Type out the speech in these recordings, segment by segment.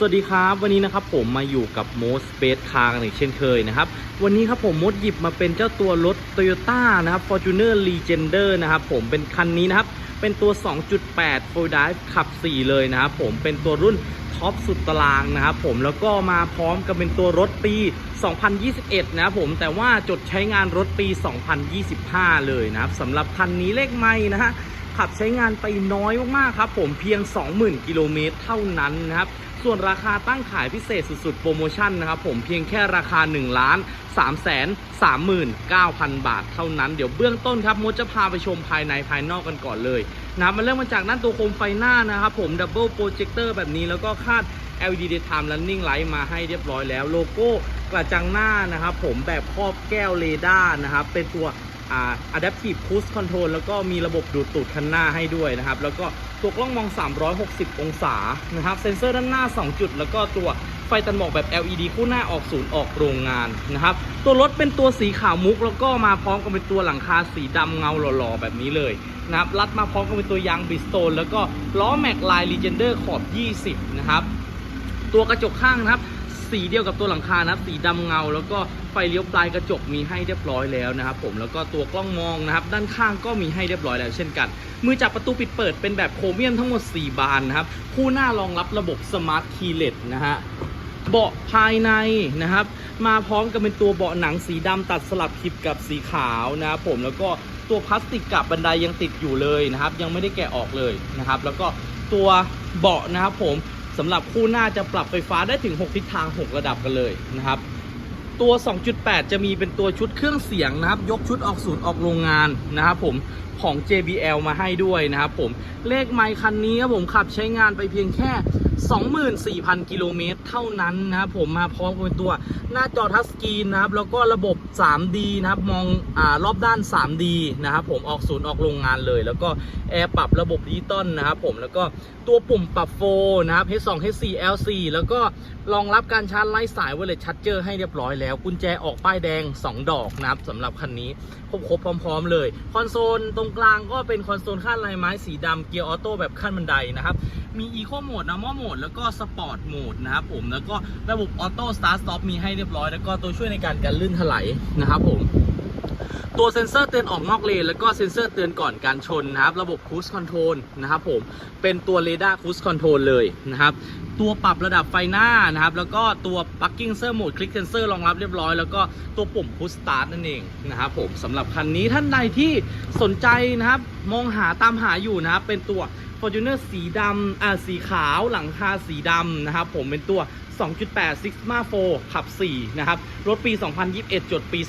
สวัสดีครับวันนี้นะครับผมมาอยู่กับโมสเปซคาร์กันอีกเช่นเคยนะครับวันนี้ครับผมมดหยิบมาเป็นเจ้าตัวรถ Toyota นะครับ Fortuner Legender นะครับผมเป็นคันนี้นะครับ เป็นตัว 2.8 Full Drive ขับ 4 เลยนะครับผมเป็นตัวรุ่นท็อปสุดตารางนะครับผมแล้วก็มาพร้อมกับเป็นตัวรถปี 2021 นะครับผมแต่ว่าจดใช้งานรถปี 2025 เลยนะครับสำหรับคันนี้เลขไม่นะฮะ ขับใช้งานไปน้อยมากๆครับผมเพียง 20,000 กิโลเมตรเท่านั้นนะครับส่วนราคาตั้งขายพิเศษสุดๆ โปรโมชั่นนะครับผมเพียงแค่ราคา1ล้าน3 3 9 0 0 0 บาทเท่านั้น เดี๋ยวเบื้องต้นครับมดจะพาไปชมภายในภายนอกกันก่อนเลยนะครับมันเริ่มมาจากด้านตัวโคมไฟหน้านะครับผมดับเบิลโปรเจคเตอร์แบบนี้แล้วก็คาด LED Daytime Running Light มาให้เรียบร้อยแล้ว โลโก้กระจังหน้านะครับผมแบบครอบแก้วเรดาร์นะครับเป็นตัว adaptive cruise control แล้วก็มีระบบดูดตูดคันหน้าให้ด้วยนะครับ แล้วก็ตัวกล้องมอง 360 องศานะครับ เซ็นเซอร์ด้านหน้า 2 จุด แล้วก็ตัวไฟตันหมอกแบบ LED คู่หน้าออกศูนย์ออกโรงงานนะครับ ตัวรถเป็นตัวสีขาวมุก แล้วก็มาพร้อมกับเป็นตัวหลังคาสีดำเงาหล่อๆ แบบนี้เลยนะครับรัดมาพร้อมกับเป็นตัวยางบิสโตนแล้วก็ล้อแม็กลาย Legender ขอบ 20 นะครับ ตัวกระจกข้างนะครับ สีเดียวกับตัวหลังคานะครับสีดำเงา แล้วก็ไฟเลี้ยวปลายกระจกมีให้เรียบร้อยแล้วนะครับผมแล้วก็ตัวกล้องมองนะครับด้านข้างก็มีให้เรียบร้อยแล้วเช่นกัน มือจับประตูปิดเปิดเป็นแบบโครเมียมทั้งหมด 4 บานนะครับคู่หน้ารองรับระบบสมาร์ทคีเลสนะฮะเบาะภายในนะครับ มาพร้อมกับเป็นตัวเบาะหนังสีดำตัดสลับคลิปกับสีขาวนะครับผมแล้วก็ตัวพลาสติกกับบันไดยังติดอยู่เลยนะครับ ยังไม่ได้แกะออกเลยนะครับ แล้วก็ตัวเบาะนะครับผม สำหรับคู่หน้าจะปรับไฟฟ้าได้ถึง 6 ทิศทาง 6 ระดับกันเลยนะครับ ตัว 2.8 จะมีเป็นตัวชุดเครื่องเสียงนะครับ ยกชุดออกศูนย์ออกโรงงานนะครับผมของ JBL มาให้ด้วยนะครับผมเลขไมค์คันนี้ครับผมขับใช้งานไปเพียงแค่ 24,000 กิโลเมตรเท่านั้นนะครับผมมาพร้อมกับเป็นตัวหน้าจอทัชสกรีนนะครับ แล้วก็ระบบ 3D นะครับ มองอารอบด้าน 3D นะครับผมออกศูนย์ออกโรงงานเลย แล้วก็แอร์ปรับระบบดิจิตอลนะครับผมแล้วก็ตัวปุ่มปรับโฟนะครับ H2 H4 L4 แล้วก็รองรับการชาร์จไร้สายไวเลชัดเจอร์ให้เรียบร้อยแล้ว กุญแจออกป้ายแดง 2 ดอกนะครับสำหรับคันนี้ครบๆพร้อม ๆ เลย คอนโซลตรงกลางก็เป็นคอนโซลขั้นลายไม้สีดำเกียร์ออโต้แบบขั้นบันไดนะครับ มี Eco Mode นะมอโหมดแล้วก็ Sport Mode นะครับผมแล้วก็ระบบ Auto Start Stop มีให้เรียบร้อย แล้วก็ตัวช่วยในการกันลื่นถลายนะครับผม ตัวเซ็นเซอร์เตือนออกนอกเลน แล้วก็เซ็นเซอร์เตือนก่อนการชนนะครับ ระบบ Cruise Control นะครับผม เป็นตัวเรดาร์ Cruise Control เลยนะครับ ตัวปรับระดับไฟหน้านะครับ แล้วก็ตัว Parking Sensor Mode Click Sensor รองรับเรียบร้อย แล้วก็ตัวปุ่ม Push Start นั่นเองนะครับผมสำหรับคันนี้ท่านใดที่สนใจนะครับ มองหาตามหาอยู่นะครับ เป็นตัว Fortuner สีดำอ่าสีขาวหลังคาสีดำนะครับ ผมเป็นตัว2.8 Sigma 4ขับ 4 นะครับ รถปี 2021 จดปี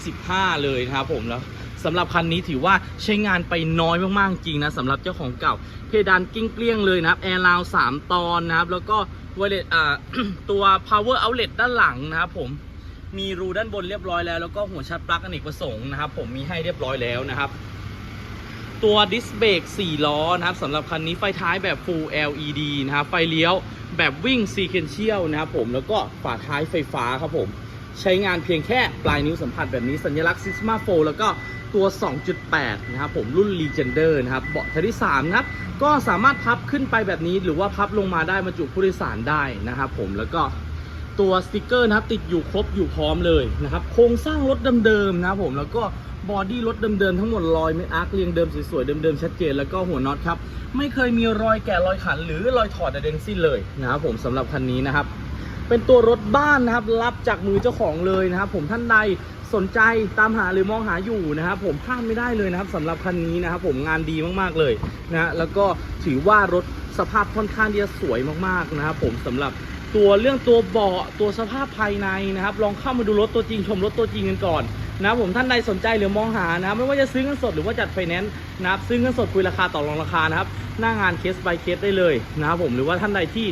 2025 เลยนะครับผมแล้วสำหรับคันนี้ถือว่าใช้งานไปน้อยมากๆจริงนะสำหรับเจ้าของเก่า เพดานกิ้งเกลี้ยงเลยนะครับแอร์ราว3ตอนนะครับ แล้วก็วเลสอ่าตัว power outlet ด้านหลังนะครับผมมีรูด้านบนเรียบร้อยแล้ว แล้วก็หัวชาร์จปลั๊กอเนกประสงค์นะครับ ผมมีให้เรียบร้อยแล้วนะครับ ตัวดิสเบรก4 ล้อนะครับสำหรับคันนี้ไฟท้ายแบบ Full LED นะครับ ไฟเลี้ยวแบบวิ่ง Sequential นะครับผมแล้วก็ฝาท้ายไฟฟ้าครับผม ใช้งานเพียงแค่ปลายนิ้วสัมผัสแบบนี้สัญลักษณ์ Sigma 4แล้วก็ตัว 2.8 นะครับผมรุ่น Legender นะครับเบาะที่3นะครับก็สามารถพับขึ้นไปแบบนี้ หรือว่าพับลงมาได้บรรจุผู้โดยสารได้นะครับผมแล้วก็ตัวสติกเกอร์นะครับติดอยู่ครบอยู่พร้อมเลยนะครับโครงสร้างรถเดิมๆนะครับผมแล้วก็บอดี้รถเดิมๆทั้งหมดรอยไม่อาร์คเรียงเดิมสวยๆเดิมๆชัดเจนแล้วก็หัวน็อตครับไม่เคยมีรอยแกะรอยขันหรือรอยถอดใดๆทั้งสิ้นเลยนะครับผมสำหรับคันนี้นะครับ เป็นตัวรถบ้านนะครับ รับจากมือเจ้าของเลยนะครับ ผมท่านใดสนใจตามหาหรือมองหาอยู่นะครับผมพลาดไม่ได้เลยนะครับสำหรับคันนี้นะครับ ผมงานดีมากๆเลยนะแล้วก็ถือว่ารถสภาพค่อนข้างที่จะสวยมากๆนะครับผมสำหรับตัวเรื่องตัวเบาะตัวสภาพภายในนะครับ ลองเข้ามาดูรถตัวจริงชมรถตัวจริงกันก่อนนะครับผมท่านใดสนใจหรือมองหานะครับไม่ว่าจะซื้อเงินสดหรือว่าจัดไฟแนนซ์นะครับซื้อเงินสดคุยราคาต่อรองราคานะครับหน้างานเคส by เคสได้เลยนะครับผมหรือว่าท่านใดที่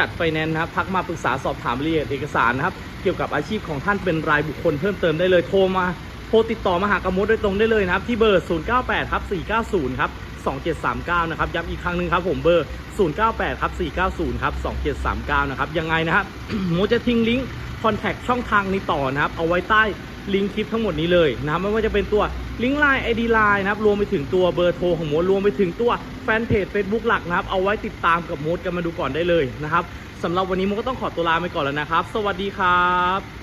จัดไฟแนนซ์นะครับทักมาปรึกษาสอบถามรายละเอียดเอกสารนะครับ เกี่ยวกับอาชีพของท่านเป็นรายบุคคลเพิ่มเติมได้เลยโทรมาโทรติดต่อมาหากระมดโดยตรงได้เลยนะครับ ที่เบอร์ 098ครับ490ครับ2739 นะครับ ย้ำอีกครั้งหนึ่งครับผมเบอร์ 098ครับ490ครับ2739 นะครับ ยังไงนะครับโมจะทิ้งลิงก์คอนแทคช่องทางนี้ต่อนะครับ เอาไว้ใต้ลิงก์คลิปทั้งหมดนี้เลยนะครับไม่ว่าจะเป็นตัว ลิงก์ไลน์ไอดีไลน์นะครับรวมไปถึงตัวเบอร์โทรของโมดรวมไปถึงตัวแฟนเพจ Facebook หลักนะครับเอาไว้ติดตามกับโมดกันมาดูก่อนได้เลยนะครับสำหรับวันนี้โมก็ต้องขอตัวลาไปก่อนแล้วนะครับ สวัสดีครับ